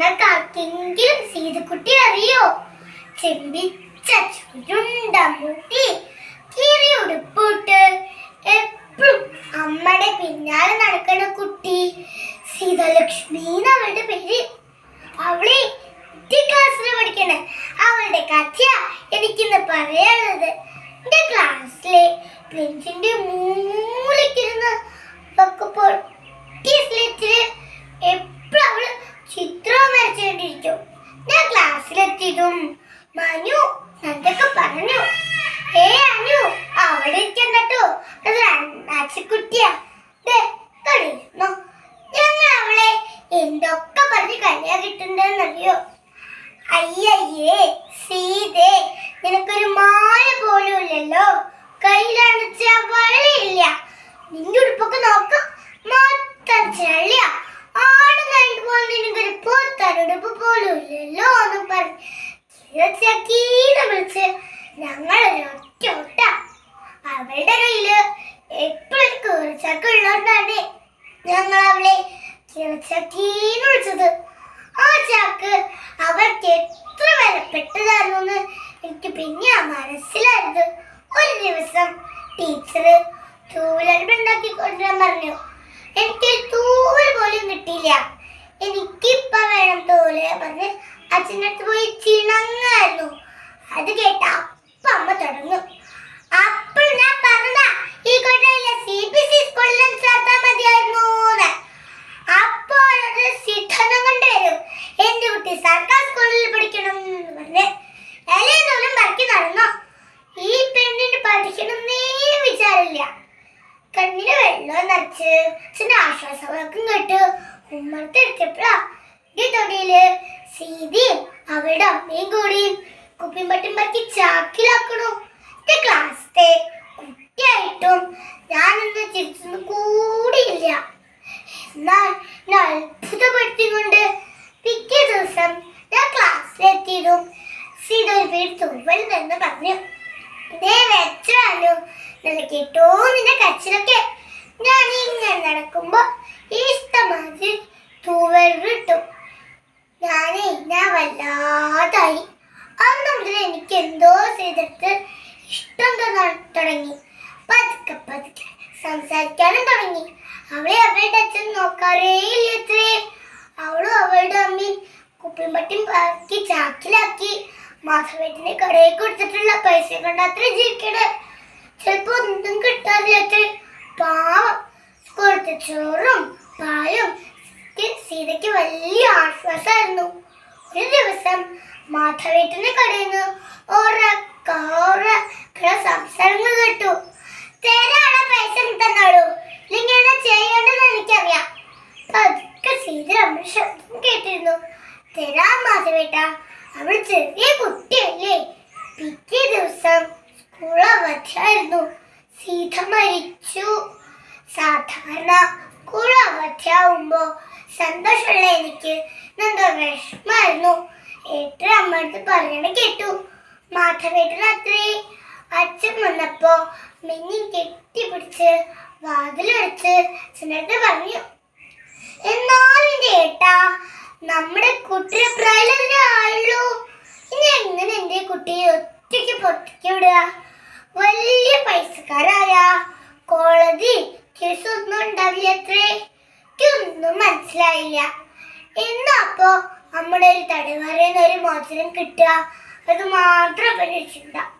നിങ്ങൾക്ക് ആർക്കെങ്കിലും സീതക്കുട്ടി അറിയോ? ചെമ്പിച്ച ചുരുണ്ട മുടി കീറിയുടുപ്പിട്ട് എപ്പോഴും അമ്മയുടെ പിന്നാലെ നടക്കുന്ന കുട്ടി സീതാലക്ഷ്മി അവളുടെ പേര്. അവളെ ക്ലാസ്സിൽ പഠിക്കണേ. അവളുടെ കഥയാ എനിക്കിന്ന് പറയാനുള്ളത്. എന്റെ ക്ലാസ്സിലെ ബെഞ്ചിന്റെ മൂലക്കിരുന്ന് ഒക്കെ പൊട്ടിയ സ്ലേറ്റിൽ എപ്പോഴും അവൾ ചിത്രം വരച്ചുകൊണ്ടിരിക്കും ഞാൻ ക്ലാസ്സിലെത്തിയതും മനു എന്തൊക്കെ പറഞ്ഞു? ഏ അനു അവിടെ ഇരിക്കണ്ട കേട്ടോ അത് അണ്ണാച്ചിക്കുട്ടിയാ. ദേ, കളിയിരുന്നോ ഞങ്ങൾ അവളെ എന്തൊക്കെ പറഞ്ഞ് കളിയാക്കിട്ടുണ്ടെന്നറിയോ അയ്യയ്യേ സീതേ നിനക്കൊരു മാല പോലും ഇല്ലല്ലോ. കയ്യിലാണ് വളയില്ല നിന്റെ ഉടുപ്പൊക്കെ നോക്കാം മൊത്തം ചെള്ളിയ ആണ് കഴിഞ്ഞു പോലെ നിനക്കൊരു പൊത്തനുടുപ്പ് പോലും ഇല്ലല്ലോ എന്ന് പറഞ്ഞ് ചക്കീനെ വിളിച്ച് ഞങ്ങൾ ഒറ്റ ഒട്ട അവളുടെ കയ്യിൽ എപ്പോഴും കീറിച്ചക്ക ഉള്ളതുകൊണ്ടാണ് ഞങ്ങൾ അവളെ കീറിച്ചക്കീന്ന് വിളിച്ചത്. ആ ചാക്ക് അവർക്ക് എത്ര വിലപ്പെട്ടതായിരുന്നു എന്ന് എനിക്ക് പിന്നെ മനസ്സിലായത്. ഒരു ദിവസം ടീച്ചർ തൂവലുണ്ടാക്കി കൊണ്ടുവരാൻ പറഞ്ഞു. എനിക്ക് തൂവൽ പോലും കിട്ടിയില്ല. എനിക്കിപ്പം വേണം തൂവൽ പറഞ്ഞ് അച്ഛന്റെ അടുത്ത് പോയി ചിണങ്ങായിരുന്നു അത് കേട്ട അപ്പ അമ്മ തുടങ്ങും. അപ്പോൾ ഞാൻ പറഞ്ഞ ഈ കൊണ്ടല്ല സി ബി സി സ്കൂളിലും ചേർത്താൽ മതിയായിരുന്നു അപ്പോൾ ഒരു സിദ്ധനം കൊണ്ടുവരും. എന്റെ കുട്ടി സർക്കാർ സ്കൂളിൽ പഠിക്കണം എന്ന് പറഞ്ഞ് എലേതോലും പറക്കി നടന്നു. ഈ പെണ്ണിന് പഠിക്കണമെന്നേ വിചാരില്ല. കണ്ണിന് വെള്ളം നിറച്ച് അച്ഛന്റെ ആശ്വാസവാക്കം കേട്ട് ഉമ്മർത്തെടുത്തപ്പോഴാ ഈ ഞാൻ ഇങ്ങനെ നടക്കുമ്പോ ഇഷ്ടമാതിരി തൂവൽ കിട്ടും ഞാൻ വല്ലാതായി. അന്ന് മുതൽ എനിക്ക് എന്തോ ചെയ്തിട്ട് ഇഷ്ടം തുടങ്ങി. പതുക്കെ പതുക്കെ സംസാരിക്കാനും തുടങ്ങി. അവളെ അവളുടെ അച്ഛൻ നോക്കാറേ ഇല്ലത്രേ. അവളും അവളുടെ അമ്മയും കുപ്പിയും പട്ടിയും ആക്കി ചാക്കിലാക്കി മാധവേട്ടിന്റെ കടയിൽ കൊടുത്തിട്ടുള്ള പൈസ കൊണ്ട് അത്ര ജീവിക്കണേ. ചിലപ്പോ ഒന്നും കിട്ടാറില്ലത്രേ പാവം. കൊടുത്ത ചോറും പാലും സീതയ്ക്ക് വലിയ ആശ്വാസമായിരുന്നു ഒരു ദിവസം മാധവേട്ടന് കടയിൽ നിന്ന് ഓരോ സംസാരങ്ങൾ കേട്ടു. തരാണ പൈസ തന്നാളൂ. ഇല്ലെങ്കിൽ എന്താ ചെയ്യേണ്ടതെന്ന് എനിക്കറിയാം. പതുക്കെ സീത അമ്മ ശബ്ദം കേട്ടിരുന്നു. തരാം മാധവേട്ട അവൾ ചെറിയ കുട്ടിയല്ലേ. പിറ്റേ ദിവസം സ്കൂൾ അവധിയായിരുന്നു. സീത മരിച്ചു. സാധാരണ സ്കൂൾ അവധിയാവുമ്പോ സന്തോഷമുള്ള എനിക്ക് എന്തോ വിഷമായിരുന്നു ഏട്ടൻ അമ്മടുത്ത് പറയണ കേട്ടു. മാധവേട്ടൻ അത്രേ. അച്ഛൻ വന്നപ്പോ മിന്നി കെട്ടിപ്പിടിച്ച് വാതിലടച്ച് ചെന്നിട്ട് പറഞ്ഞു എന്നാലും ഏട്ടാ നമ്മുടെ കുട്ടിയെ പ്രായമുള്ളൂ ഇനി എങ്ങനെ എന്റെ കുട്ടിയെ ഒറ്റയ്ക്ക് പുറത്തേക്ക് വിടുക? വലിയ പൈസക്കാരായ കോളേജ് കേസൊന്നും ഉണ്ടാവില്ല അത്രേ. ഒന്നും മനസ്സിലായില്ല. എന്നാ അപ്പോ നമ്മുടെ ഒരു തടവറയിൽ ഒരു മോചനം കിട്ടുക? അത് മാത്രം പരീക്ഷിച്ചിട്ടുണ്ടാവും